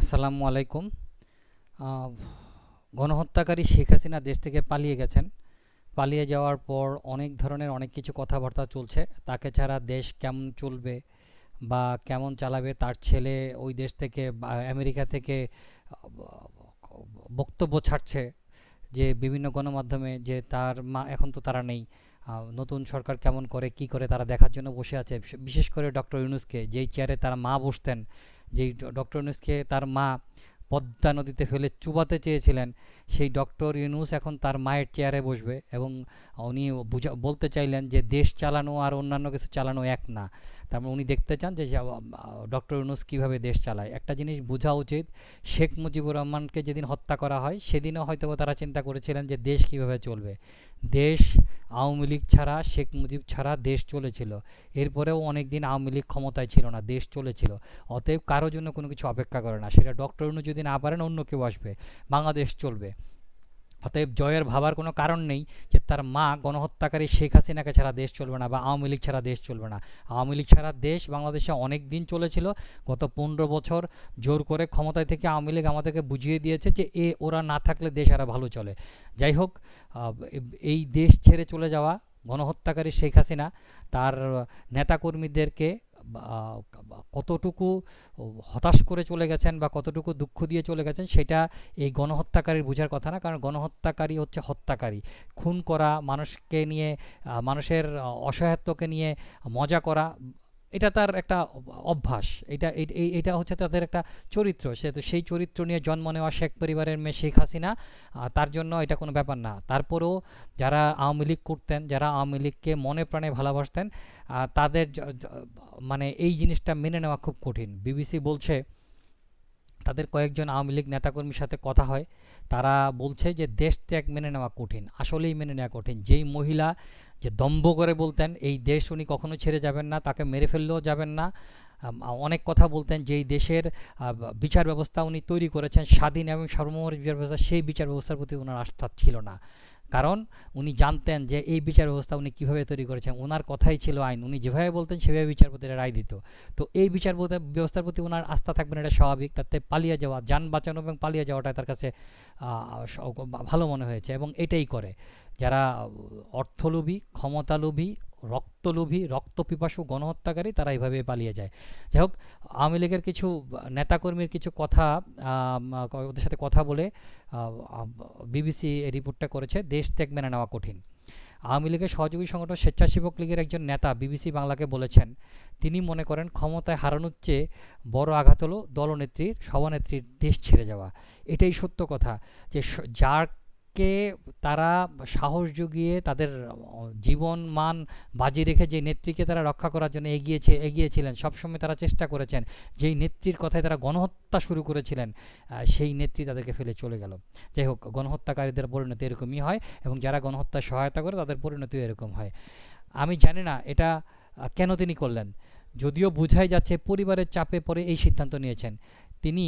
আসসালামু আলাইকুম। গণহত্যাকারী শেখ হাসিনা দেশ থেকে পালিয়ে গেছেন। পালিয়ে যাওয়ার পর অনেক ধরনের অনেক কিছু কথাবার্তা চলছে। তাকে ছাড়া দেশ কেমন চলবে বা কেমন চালাবে তার ছেলে ওই দেশ থেকে আমেরিকা থেকে বক্তব্য ছাড়ছে যে বিভিন্ন গণমাধ্যমে যে তার মা এখন তো তারা নেই। নতুন সরকার কেমন করে, কি করে তারা দেখার জন্য বসে আছে। বিশেষ করে ডক্টর ইউনুসকে, যেই চেয়ারে তার মা বসতেন যেই ডক্টর ইউনুসকে তার মা পদ্মা নদীতে ফেলে চুবাতে চেয়েছিলেন, সেই ডক্টর ইউনুস এখন তার মায়ের চেয়ারে বসবে এবং উনি বুঝা বলতে চাইলেন যে দেশ চালানো আর অন্যান্য কিছু চালানো এক না। তার মানে উনি দেখতে চান যে ডক্টর ইউনুস কীভাবে দেশ চালায়। একটা জিনিস বোঝা উচিত, শেখ মুজিবুর রহমানকে যেদিন হত্যা করা হয়, সেদিনও হয়তো তারা চিন্তা করেছিলেন যে, দেশ কীভাবে চলবে। দেশ, আওয়ামী লীগ ছাড়া, শেখ মুজিব ছাড়া দেশ চলেছিল। এরপরেও অনেক দিন আওয়ামী লীগ ক্ষমতায় ছিল না, দেশ চলেছিল। অতএব কারোর জন্য কোনো কিছু অপেক্ষা করে না। সেটা ডক্টর ইউনূস যদি না পারেন, অন্য কেউ আসবে। বাংলাদেশ চলবে। অতএব জয়ের ভাবার কোনো কারণ নেই যে তার মা গণহত্যাকারী শেখ হাসিনাকে ছাড়া দেশ চলবে না বা আওয়ামী লীগ ছাড়া দেশ চলবে না। আওয়ামী লীগ ছাড়া দেশ বাংলাদেশে অনেক দিন চলেছিল। গত পনেরো বছর জোর করে ক্ষমতায় থেকে আওয়ামী লীগ আমাদেরকে বুঝিয়ে দিয়েছে যে এ, ওরা না থাকলে দেশ আরও ভালো চলে। যাই হোক এই দেশ ছেড়ে চলে যাওয়া গণহত্যাকারী শেখ হাসিনা, তার নেতাকর্মীদেরকে কতটুকু হতাশ করে চলে গেছেন বা কতটুকু দুঃখ দিয়ে চলে গেছেন সেটা এই গণহত্যাকারীর বোঝার কথা না। কারণ গণহত্যাকারী হচ্ছে হত্যাকারী। খুন করা মানুষকে নিয়ে মানুষের অসহায়ত্বকে নিয়ে মজা করা এটা তার একটা অভ্যাস। এটা এটা হচ্ছে তাদের একটা চরিত্র। সে তো সেই চরিত্র নিয়ে জন্ম নেওয়া শেখ পরিবারের মেয়ে শেখ হাসিনা তার জন্য এটা কোনো ব্যাপার না। তারপরেও যারা আওয়ামী লীগ করতেন, যারা আওয়ামী লীগকে মনে প্রাণে ভালোবাসতেন তাদের মানে এই জিনিসটা মেনে নেওয়া খুব কঠিন। বিবিসি বলছে তাদের কয়েকজন আওয়ামী লীগ নেতাকর্মীর সাথে কথা হয়। তারা বলছে যে, দেশ ত্যাগ মেনে নেওয়া কঠিন, আসলেই মেনে নেওয়া কঠিন। যেই মহিলা যে দম্ভ করে বলতেন, এই দেশ উনি কখনো ছেড়ে যাবেন না, তাকে মেরে ফেললেও যাবেন না। অনেক কথা বলতেন যেই দেশের বিচার ব্যবস্থা উনি তৈরি করেছেন স্বাধীন এবং সর্বমোট বিচার ব্যবস্থা, সেই বিচার ব্যবস্থার প্রতি ওনার আস্থা ছিল না। কারণ উনি জানতেন যে এই বিচার ব্যবস্থা উনি কীভাবে তৈরি করেছেন। ওনার কথাই ছিল আইন। উনি যেভাবে বলতেন, সেভাবে বিচারপতিরা রায় দিত। তো এই বিচার ব্যবস্থার প্রতি ওনার আস্থা থাকবেন এটা স্বাভাবিক। তাতে পালিয়ে যাওয়া, যান বাঁচানো এবং পালিয়ে যাওয়াটা তার কাছে ভালো মনে হয়েছে এবং এটাই করে। যারা অর্থলোভী, ক্ষমতালোভী রক্তলোভী, রক্তপিপাসু গণহত্যাকারী তারা এইভাবে পালিয়ে যায়। যাই হোক, আওয়ামী লীগের কিছু নেতাকর্মীর কিছু কথা ওদের সাথে কথা বলে বিবিসি এই রিপোর্টটা করেছে, দেশ ত্যাগ মেনে নেওয়া কঠিন। আওয়ামী লীগের সহযোগী সংগঠন স্বেচ্ছাসেবক লীগের একজন নেতা বিবিসি বাংলাকে বলেছেন, তিনি মনে করেন ক্ষমতায় হারানোর চেয়ে বড় আঘাত হলো দলনেত্রীর সভানেত্রীর দেশ ছেড়ে যাওয়া। এটাই সত্য কথা যে স- যারকে তারা সাহস জুগিয়ে তাদের জীবন মান বাজি রেখে যে নেত্রীকে তারা রক্ষা করার জন্য এগিয়েছে, এগিয়েছিলেন, সবসময় তারা চেষ্টা করেছেন, যেই নেত্রীর কথায় তারা গণহত্যা শুরু করেছিলেন সেই নেত্রী তাদেরকে ফেলে চলে গেল। যাই হোক, গণহত্যাকারীদের পরিণতি এরকমই হয় এবং যারা গণহত্যায় সহায়তা করে তাদের পরিণতিও এরকম হয়। আমি জানি না এটা কেন তিনি করলেন। যদিও বোঝাই যাচ্ছে পরিবারের চাপে পড়ে এই সিদ্ধান্ত নিয়েছেন। তিনি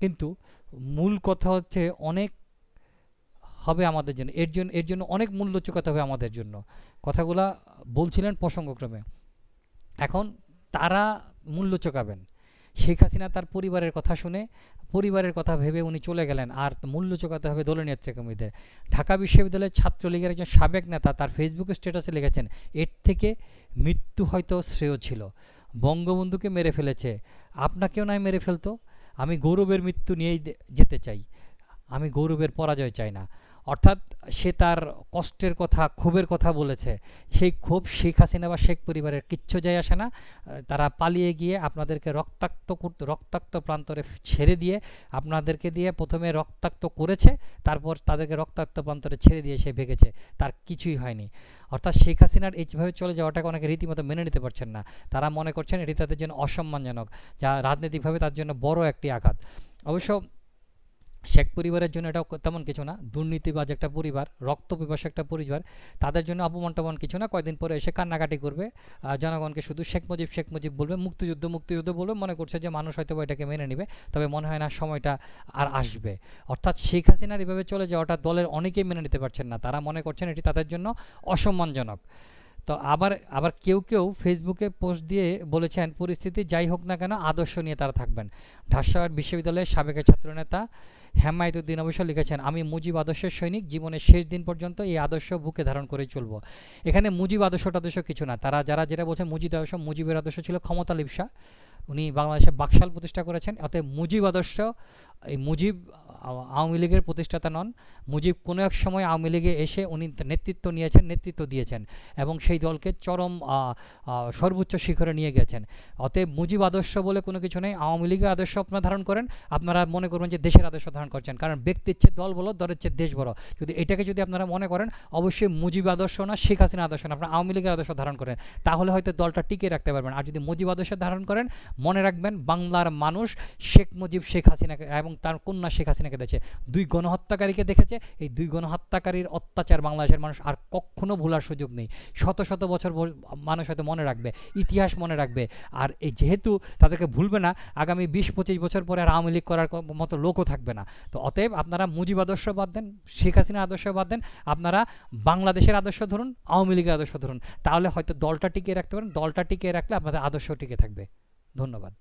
কিন্তু মূল কথা হচ্ছে অনেক হবে আমাদের জন্য। এর জন্য এর জন্য অনেক মূল্য চুকাতে হবে আমাদের জন্য। কথাগুলা বলছিলেন প্রসঙ্গক্রমে। এখন তারা মূল্য চোকাবেন। শেখ হাসিনা তার পরিবারের কথা শুনে, পরিবারের কথা ভেবে উনি চলে গেলেন। আর মূল্য চোকাতে হবে দলীয় নেতৃকর্মীদের। ঢাকা বিশ্ববিদ্যালয়ের ছাত্রলীগের একজন সাবেক নেতা তার ফেসবুক স্ট্যাটাসে লিখেছেন, এর থেকে মৃত্যু হয়তো শ্রেয় ছিল। বঙ্গবন্ধুকে মেরে ফেলেছে। আপনাকেও নয় মেরে ফেলতো? আমি গৌরবের মৃত্যু নিয়েই যেতে চাই। আমি গৌরবের পরাজয় চাই না। অর্থাৎ সে তার কষ্টের কথা, ক্ষোভের কথা বলেছে। সেই ক্ষোভ শেখ হাসিনা বা শেখ পরিবারের কিচ্ছু যায় আসে না। তারা পালিয়ে গিয়ে আপনাদেরকে রক্তাক্ত করতে রক্তাক্ত প্রান্তরে ছেড়ে দিয়ে আপনাদেরকে দিয়ে প্রথমে রক্তাক্ত করেছে, তারপর তাদেরকে রক্তাক্ত প্রান্তরে ছেড়ে দিয়ে সে ভেগেছে। তার কিছুই হয়নি। অর্থাৎ শেখ হাসিনার এইভাবে চলে যাওয়াটাকে অনেকে রীতিমতো মেনে নিতে পারছেন না। তারা মনে করছেন এটি তাদের জন্য অসম্মানজনক, যা রাজনৈতিকভাবে তার জন্য বড় একটি আঘাত। অবশ্য শেখ পরিবারের জন্য এটাও তেমন কিছু না। দুর্নীতিবাজ একটা পরিবার রক্ত রক্তপিপাসু একটা পরিবার, তাদের জন্য অপমান টপমান কিছু না। কয়দিন পরে এসে কান্নাকাটি করবে। জনগণকে শুধু শেখ মুজিব শেখ মুজিব বলবে, মুক্তিযুদ্ধ মুক্তিযুদ্ধ বলবে মনে করছে যে মানুষ হয়তো এটাকে মেনে নেবে। তবে মনে হয় না সময়টা আর আসবে। অর্থাৎ শেখ হাসিনার এভাবে চলে যাওয়াটা দলের অনেকেই মেনে নিতে পারছেন না। তারা মনে করছেন এটি তাদের জন্য অসম্মানজনক। তো আবার আবার কেউ কেউ ফেসবুকে পোস্ট দিয়ে বলেছেন, পরিস্থিতি যাই হোক না কেন, আদর্শ নিয়ে তারা থাকবেন। ঢাকা বিশ্ববিদ্যালয়ের সাবেক ছাত্রনেতা হেমায়তুদ্দিন অবশ্য লিখেছেন, আমি মুজিব আদর্শের সৈনিক, জীবনের শেষ দিন পর্যন্ত এই আদর্শ বুকে ধারণ করেই চলব। এখানে মুজিব আদর্শ টাদর্শ কিছু না, তারা যারা, যেটা বলছেন, মুজিব আদর্শ, মুজিবের আদর্শ ছিল ক্ষমতা লিপসা। উনি বাংলাদেশে বাকশাল প্রতিষ্ঠা করেছেন, অতএব মুজিব আদর্শ, এই মুজিব আওয়ামী লীগের প্রতিষ্ঠাতা নন। মুজিব কোনো এক সময় আওয়ামী লীগে এসে উনি নেতৃত্ব নিয়েছেন, নেতৃত্ব দিয়েছেন এবং সেই দলকে চরম সর্বোচ্চ শিখরে নিয়ে গেছেন। অতএব মুজিব আদর্শ বলে কোনো কিছু নেই। আওয়ামী লীগের আদর্শ আপনারা ধারণ করেন। আপনারা মনে করবেন যে দেশের আদর্শ ধারণ করছেন। কারণ ব্যক্তির চেয়ে দল বলো, দলের চেয়ে দেশ বড় যদি এটাকে যদি আপনারা মনে করেন, অবশ্যই মুজিব আদর্শ না, শেখ হাসিনা আদর্শ না। আপনারা আওয়ামী লীগের আদর্শ ধারণ করেন। তাহলে হয়তো দলটা টিকে রাখতে পারবেন। আর যদি মুজিব আদর্শ ধারণ করেন, মনে রাখবেন বাংলার মানুষ শেখ মুজিব, শেখ হাসিনাকে এবং তার কন্যা শেখ হাসিনাকে দেখেছে দুই গণহত্যাকারীকে দেখেছে, এই দুই গণহত্যাকারীর অত্যাচার বাংলাদেশের মানুষ আর কখনো ভোলার সুযোগ নেই। শত শত বছর মানুষ হয়তো মনে রাখবে, ইতিহাস মনে রাখবে। আর এই যেহেতু তাদেরকে ভুলবে না, আগামী বিশ পঁচিশ বছর পরে আর আওয়ামী লীগ করার মতো লোকও থাকবে না। তো অতএব আপনারা মুজিব আদর্শ বাদ দেন, শেখ হাসিনার আদর্শ বাদ দেন, আপনারা বাংলাদেশের আদর্শ ধরুন, আওয়ামী লীগের আদর্শ ধরুন। তাহলে হয়তো দলটা টিকিয়ে রাখতে পারেন, দলটা টিকিয়ে রাখলে আপনাদের আদর্শ টিকে থাকবে। ধন্যবাদ।